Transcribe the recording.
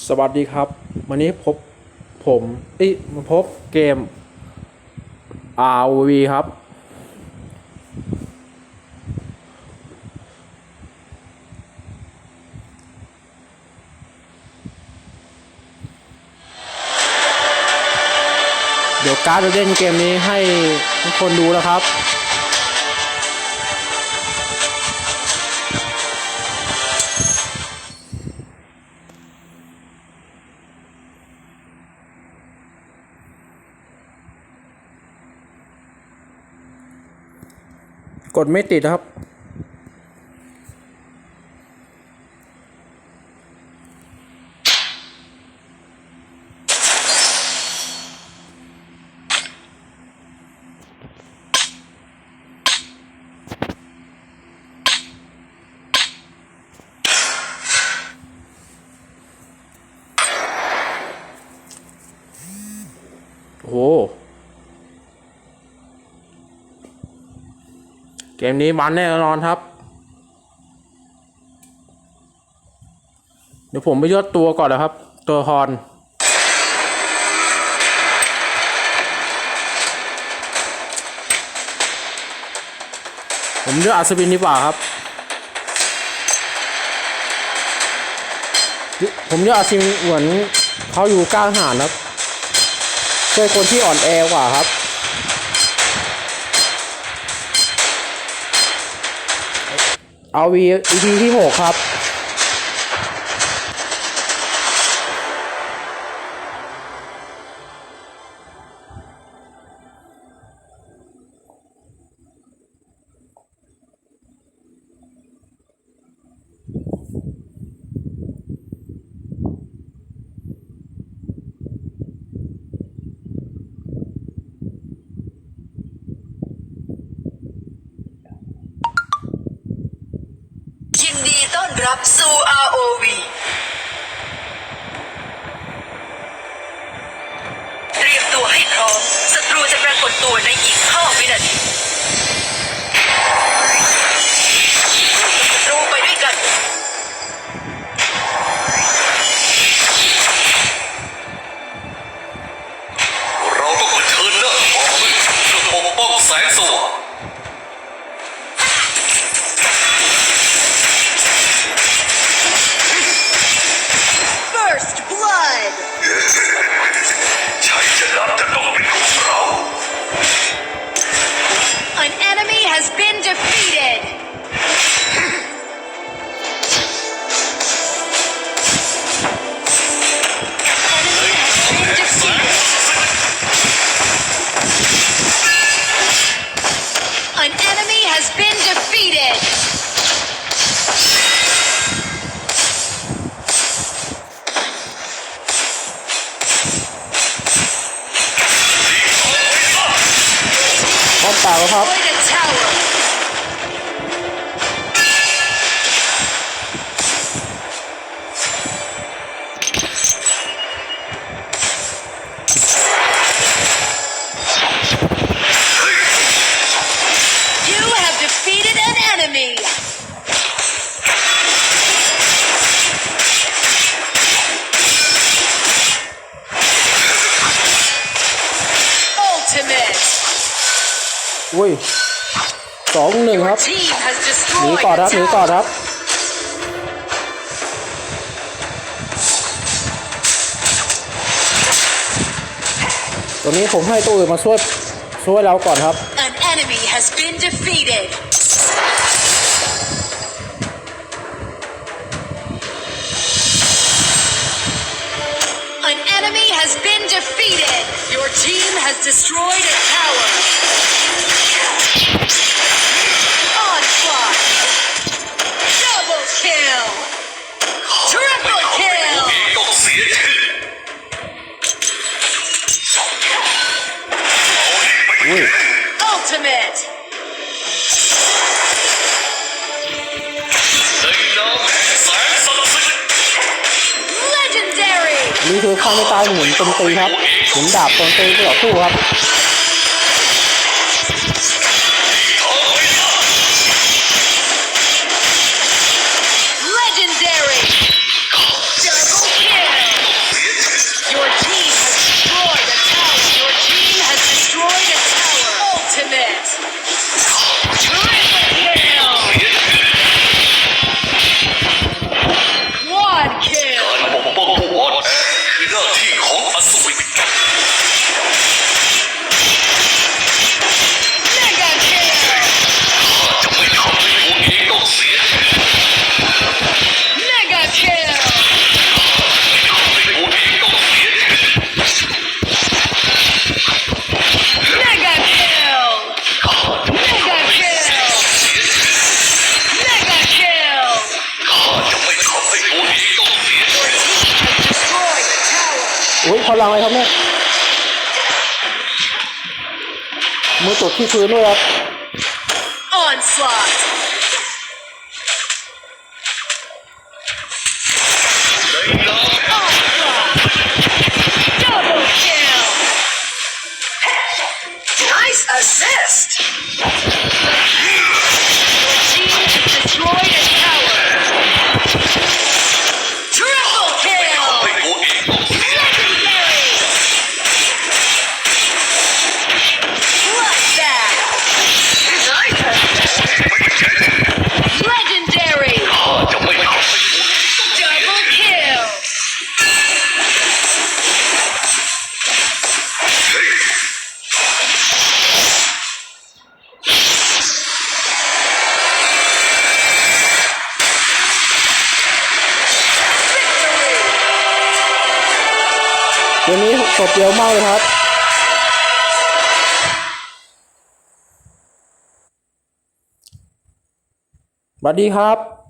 สวัสดีครับ วันนี้พบผมเอ้มาพบเกม Rv ครับ เดี๋ยวการ์ดจะเล่นเกมนี้ให้ทุกคนดูแล้วครับ กดไม่ติดครับ กมนี้มันแน่นอนครับ เดี๋ยวผมไปยอดตัวก่อนนะครับ ตัวฮอนผมเลือกอัศวินดีกว่าครับ ผมเลือกอัศวินเหมือนเขาอยู่กลางหานครับช่วยคนที่อ่อนแอกว่าครับ เอาวี EP ที่หกครับ นดีต้อนรับสู่ ROV เตรียมตัวให้พร้อมศัตรูจะปรากฏตัวในอีก 5 วินาทีศัตรูไปด้วยกัน เราต้องเผชิญหน้าความมืดเพื่อปกป้องแสงสว่าง เปล่าครับ อุ้ยสองหนึ่งครับ Team has หนี destroyed ก่อนครับ a หนีก่อน tower. ครับตัวนี้ผมให้ตัวอื่นมาช่วยช่วยเราก่อนครับ An enemy has been defeated. An enemy has been defeated. Your team has destroyed a tower. ทธิ์ Legendary. นี่คือข้างไม่ตายหมุนโจมตีครับหมุนดาบโจมตีต่อสู้ครับ อุ้ยพลังอะไรครับเนี่ยมือตดที่พื้นด้วยครับ Onslaught! เกมนี้สดเดียวมากเลยครับสวัสดีครับ